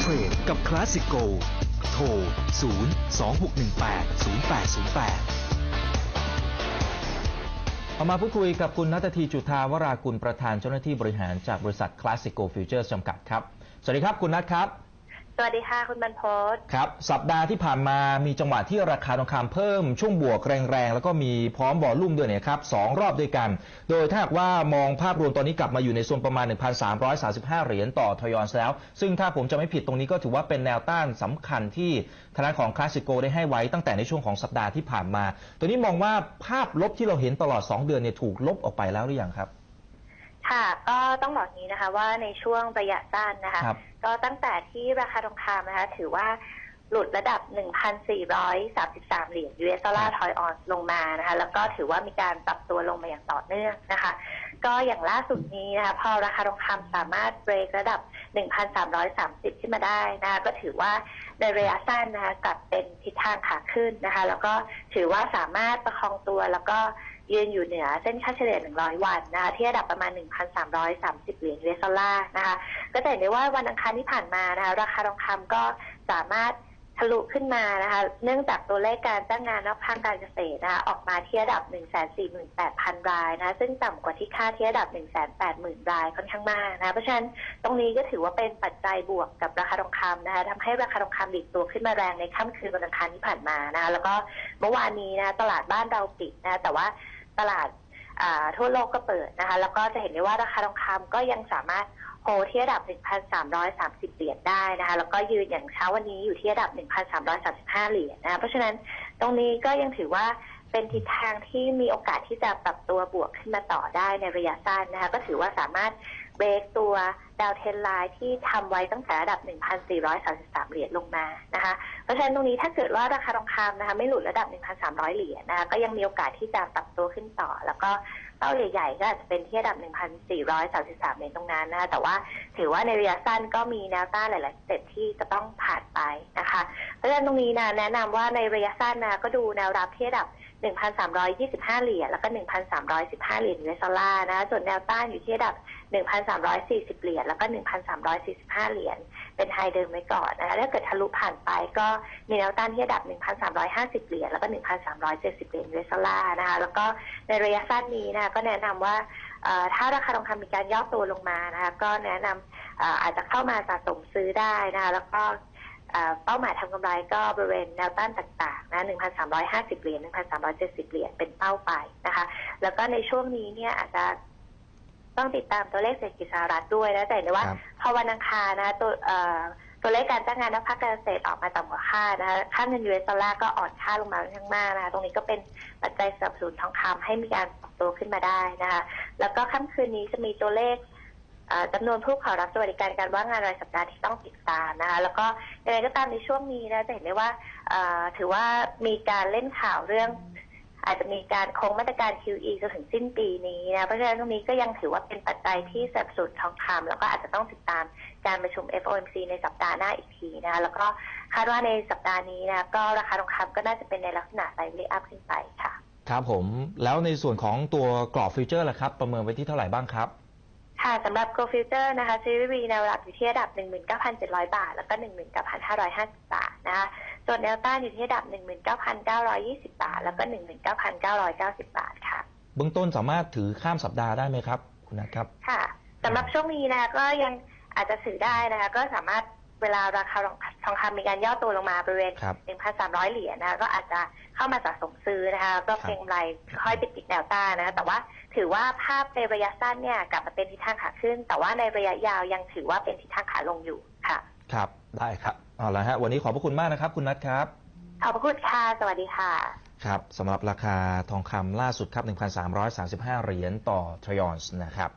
เทรดกับคลาสสิโกโทร 0 2 6 1 8 0 8 0 8เอามาพูดคุยกับคุณนัททีจุธาวรากุลประธานเจ้าหน้าที่บริหารจากบริษัทคลาสสิโกฟิวเจอร์จำกัดครับ สวัสดีครับคุณนัทครับ สวัสดีค่ะ คุณบรรพตครับ สัปดาห์ที่ผ่านมามีจังหวะที่ราคาทองคำเพิ่มช่วงบวกแรงๆ แล้วก็มีพร้อมวอลลุ่มด้วยเนี่ยครับสองรอบด้วยกัน โดยถ้าหากว่ามองภาพรวมตอนนี้กลับมาอยู่ในโซนประมาณ 1,335 เหรียญต่อทยอนแล้ว ซึ่งถ้าผมจะไม่ผิดตรงนี้ก็ถือว่าเป็นแนวต้านสำคัญที่ธนาคารของคลาสสิโกได้ให้ไว้ตั้งแต่ในช่วงของสัปดาห์ที่ผ่านมา ตัวนี้มองว่าภาพลบที่เราเห็นตลอด 2 เดือนเนี่ยถูกลบออกไปแล้วหรือยังครับ ค่ะ ก็ต้องบอกอย่างนี้นะคะ ว่าในช่วงระยะสั้นนะคะ ครับ ก็ตั้งแต่ที่ราคาทองคำนะคะ ถือว่าหลุดระดับ 1,433 เหรียญ US ดอลลาร์ทอยออนลงมานะคะ แล้วก็ถือว่ามีการปรับตัวลงมาอย่างต่อเนื่องนะคะ ก็อย่างล่าสุดนี้นะคะพอราคาทองคำสามารถเบรกระดับ 1,330 ขึ้นมาได้นะคะก็ถือว่าในระยะสั้นนะคะกลับเป็นทิศทางขาขึ้นนะคะ แล้วก็ถือว่าสามารถประคองตัวแล้วก็ยืนอยู่เหนือเส้นค่าเฉลี่ย 100 วันนะคะที่ระดับประมาณ 1,330 เหรียญ US ดอลลาร์นะคะ ก็จะเห็นได้ว่าวันอังคารที่ผ่านมานะคะราคาทองคำก็สามารถ ทะลุขึ้นมานะคะ เนื่องจากตัวเลขการจ้างงานนอกภาคการเกษตรนะคะออกมาที่ระดับ 148,000 รายนะ ซึ่งต่ำกว่าที่คาดที่ระดับ 180,000 รายค่อนข้างมากนะ เพราะฉะนั้นตรงนี้ก็ถือว่าเป็นปัจจัยบวกกับราคาทองคำนะคะทำให้ราคาทองคำดิดตัวขึ้นมาแรงในค่ำคืนวันอังคารที่ผ่านมานะคะแล้วก็เมื่อวานนี้นะตลาดบ้านเราปิดนะ แต่ว่าตลาด ทั่วโลกก็เปิดนะคะ แล้วก็จะเห็นได้ว่าราคาทองคำก็ยังสามารถโฮที่ระดับ 1,330 เหรียญได้นะคะ แล้วก็ยืนอย่างเช้าวันนี้อยู่ที่ระดับ 1,335 เหรียญนะคะ เพราะฉะนั้นตรงนี้ก็ยังถือว่า เป็นทิศทางที่มีโอกาสที่จะปรับตัวบวกขึ้นมาต่อได้ในระยะสั้นนะคะ ก็ถือว่าสามารถเบรกตัวดาวเทนไลน์ที่ทำไว้ตั้งแต่ระดับ 1,433 เหรียญลงมานะคะ เพราะฉะนั้นตรงนี้ถ้าเกิดว่าราคาทองคำนะคะไม่หลุดระดับ 1,300 เหรียญนะคะ ก็ยังมีโอกาสที่จะปรับตัวขึ้นต่อ แล้วก็เป้าใหญ่ๆก็อาจจะเป็นที่ระดับ 1,433 เหรียญตรงนั้นนะคะ แต่ว่าถือว่าในระยะสั้นก็มีแนวต้านหลายๆสเต็ปที่จะต้องผ่านไปนะคะ เพราะฉะนั้นตรงนี้นะแนะนำว่าในระยะสั้นนะก็ดูแนวรับที่ระดับ 1,325 เหรียญแล้วก็ 1,315 เหรียญ US ดอลลาร์นะคะส่วนแนวต้านอยู่ที่ระดับ 1,340 เหรียญแล้วก็ 1,345 เหรียญเป็นไฮเดิมไว้ก่อนนะคะถ้าเกิดทะลุผ่านไปก็มีแนวต้านที่ระดับ 1,350 เหรียญแล้วก็ 1,370 เหรียญ US ดอลลาร์นะคะแล้วก็ในระยะสั้นนี้นะคะก็แนะนำว่าถ้าราคาทองคำมีการย่อตัวลงมานะคะก็แนะนำเอ่ออาจจะเข้ามาสะสมซื้อได้นะคะแล้วก็ เอ่อเป้าหมายทำกำไรก็บริเวณแนวต้านต่างๆนะ 1,350 เหรียญ 1,370 เหรียญ เป็นเป้าไปนะคะ แล้วก็ในช่วงนี้เนี่ยอาจจะต้องติดตามตัวเลขเศรษฐกิจสหรัฐด้วยนะ แต่เห็นว่าครับพอวันอังคารนะตัวเอ่อตัวเลขการจ้างงานนอกภาคการเกษตรออกมาต่ำกว่าคาดนะคะค่าเงินยูเอสดอลลาร์ก็อ่อนค่าลงมาค่อนข้างมากนะคะ ตรงนี้ก็เป็นปัจจัยสนับสนุนทองคำให้มีการปรับตัวขึ้นมาได้นะคะ แล้วก็ค่ำคืนนี้จะมีตัวเลขเอ่อ จำนวนผู้ขอรับสวัสดิการการว่างงานรายสัปดาห์ที่ต้องติดตามนะคะแล้วก็ยังไงก็ตามในช่วงนี้นะจะเห็นได้ว่าถือว่ามีการเล่นข่าวเรื่อง อาจจะมีการคงมาตรการ QE จนถึงสิ้นปีนี้นะเพราะฉะนั้นตรงนี้ก็ยังถือว่าเป็นปัจจัยที่สับสนุนทองคำแล้วก็อาจจะต้องติดตามการประชุม FOMC ในสัปดาห์หน้าอีกทีนะคะแล้วก็คาดว่าในสัปดาห์นี้นะก็ราคาทองคำก็น่าจะเป็นในลักษณะไซด์เวอัพขึ้นไปค่ะครับผมแล้วในส่วนของตัวกรอบฟิวเจอร์ล่ะครับ ประเมินไว้ที่เท่าไหร่บ้างครับ ค่ะสำหรับ Go Future นะคะซีรีส์ V แนวรับอยู่ที่ระดับ 19,700 บาท แล้วก็ 19,550 บาทนะคะส่วนแนวต้านอยู่ที่ระดับ 19,920 บาท แล้วก็ 19,990 บาทค่ะเบื้องต้นสามารถถือข้ามสัปดาห์ได้ไหมครับ คุณนัทครับ ค่ะสำหรับช่วงนี้นะคะก็ยังอาจจะถือได้นะคะ ก็สามารถ เวลาราคาทองคำมีการย่อตัวลงมาบริเวณ ครับ1,300 เหรียญนะคะก็อาจจะเข้ามาสะสมซื้อนะคะแล้วก็เก็งกำไรค่อยไปติดแนวต้านนะคะ แต่ว่าถือว่าภาพในระยะสั้นเนี่ยกลับมาเป็นทิศทางขาขึ้น แต่ว่าในระยะยาวยังถือว่าเป็นทิศทางขาลงอยู่ค่ะ ครับได้ครับเอาละฮะวันนี้ขอบพระคุณมากนะครับ คุณนัทครับ ขอบพระคุณค่ะ สวัสดีค่ะ ครับสำหรับราคาทองคำล่าสุดครับ 1,335 เหรียญต่อทรยอนส์นะครับ